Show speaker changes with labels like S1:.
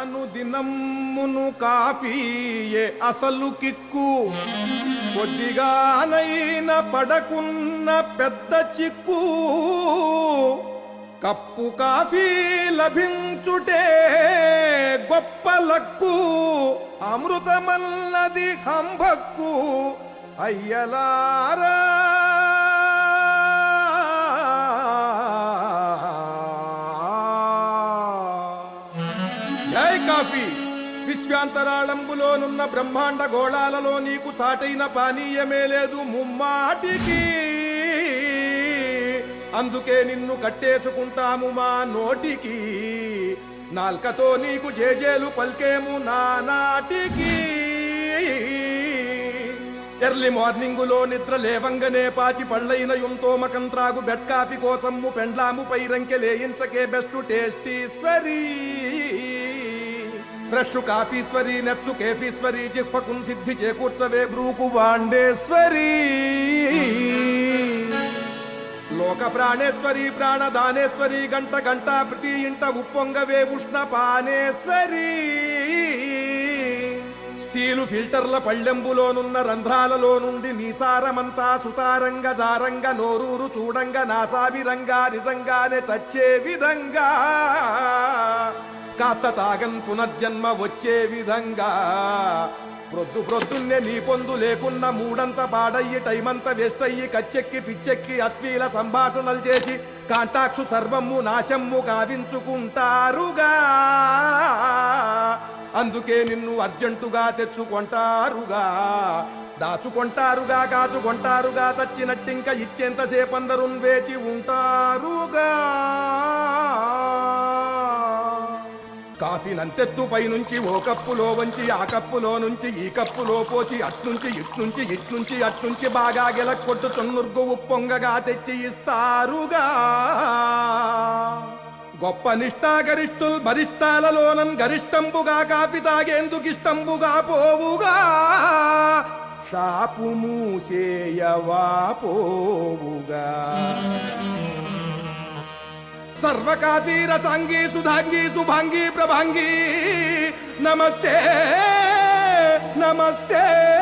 S1: అనుదినమ్మును కాపీయే అసలు కిక్కు. కొద్దిగానైన పడకున్న పెద్ద చిక్కు. కప్పు కాఫీ లభించుటే గొప్ప లక్కు. అమృతమల్లది హంభక్కు. అయ్యలారా జై కాఫీ. విశ్వాంతరాళంబులోనున్న బ్రహ్మాండ గోళాలలో నీకు సాటైన పానీయమే లేదు ముమ్మాటికి. అందుకే నిన్ను కట్టేసుకుంటాము మా నోటికి. నాల్కతో నీకు జేజేలు పల్కేము నానాటికి ఎర్లీ మార్నింగులో నిద్ర లేవంగనే పాచి పళ్ళైన యుంతోమకం త్రాగు బెడ్ కాఫీ కోసము పెండ్లాము పైరంకె లేయించకే బెస్ట్ టేస్టీశ్వరీ ఫ్రెష్ కాఫీశ్వరి నెస్సు కేఫీశ్వరి జిహ్వకుం సిద్ధి చేకూర్చవే బ్రూకు వాండేశ్వరి. లోక ప్రాణేశ్వరి ప్రాణదానేశ్వరి గంట గంట ప్రతి ఇంట ఉప్పొంగవే ఉష్ణ పానేశ్వరి స్టీలు ఫిల్టర్ల పళ్ళెంబులోనున్న రంధ్రాలలో నుండి నీసారమంతా సుతారంగ జారంగ నోరూరు చూడంగ నాసావిరంగా నిజంగానే చచ్చే విధంగా. కాస్త తాగన్ పునర్జన్మ వచ్చే విధంగా. ప్రొద్దు ప్రొద్దున్నే నీ పొందు లేకున్న మూడంత పాడయ్యి టైమంతా వేస్ట్ అయ్యి కచ్చెక్కి పిచ్చెక్కి అశ్లీల సంభాషణలు చేసి కాంటాక్సు సర్వము నాశమ్ము గావించుకుంటారుగా. అందుకే నిన్ను అర్జెంటుగా తెచ్చుకొంటారుగా. దాచుకొంటారుగా కాచుకొంటారుగా చచ్చినట్టింక ఇచ్చేంతసేపు అందరూ వేచి ఉంటా కాఫీ పైనుంచి ఓ కప్పులో వంచి ఆ కప్పులో నుంచి ఈ కప్పులో పోసి అట్నుంచి ఇట్నుంచి ఇట్నుంచి అట్నుంచి బాగా గెలక్కొట్టు చున్నుర్గు ఉప్పొంగగా తెచ్చి ఇస్తారుగా. గొప్ప నిష్ఠాగరిష్ఠుల్ బరిష్టాలలోనన్ గరిష్టంబుగా కాపి తాగేందుకిష్టంబుగా పోవుగా. షాపు మూసేయవా పోవుగా. सर्वकापी रसांगी सुधांगी सुभांगी प्रभांगी। नमस्ते नमस्ते।